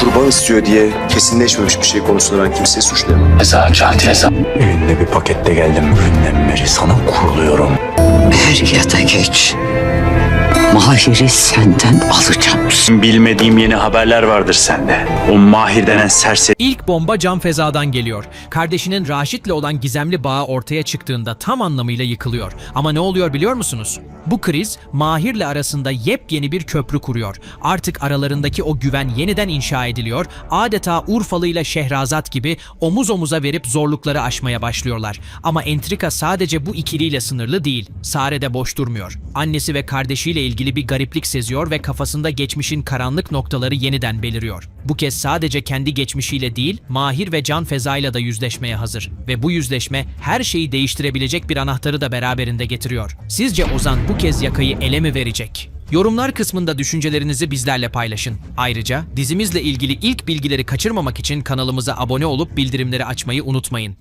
kurban istiyor diye kesinleşmemiş bir şey konusunda ben kimseyi suçlayamam. Hesap, şanti hesap. Elinde bir pakette geldim. Bugünden beri sana kuruluyorum. Er ya da geç. Mahir'i senden alacağım. Bilmediğim yeni haberler vardır sende. O Mahir denen serseri İlk bomba Can Feza'dan geliyor. Kardeşinin Raşit'le olan gizemli bağı ortaya çıktığında tam anlamıyla yıkılıyor. Ama ne oluyor biliyor musunuz? Bu kriz Mahir'le arasında yepyeni bir köprü kuruyor. Artık aralarındaki o güven yeniden inşa ediliyor. Adeta Urfalı ile Şehrazat gibi omuz omuza verip zorlukları aşmaya başlıyorlar. Ama entrika sadece bu ikiliyle sınırlı değil. Sare de boş durmuyor. Annesi ve kardeşiyle ilgili bir gariplik seziyor ve kafasında geçmişin karanlık noktaları yeniden beliriyor. Bu kez sadece kendi geçmişiyle değil, Mahir ve Can Feza'yla da yüzleşmeye hazır. Ve bu yüzleşme her şeyi değiştirebilecek bir anahtarı da beraberinde getiriyor. Sizce Ozan bu kez yakayı ele mi verecek? Yorumlar kısmında düşüncelerinizi bizlerle paylaşın. Ayrıca dizimizle ilgili ilk bilgileri kaçırmamak için kanalımıza abone olup bildirimleri açmayı unutmayın.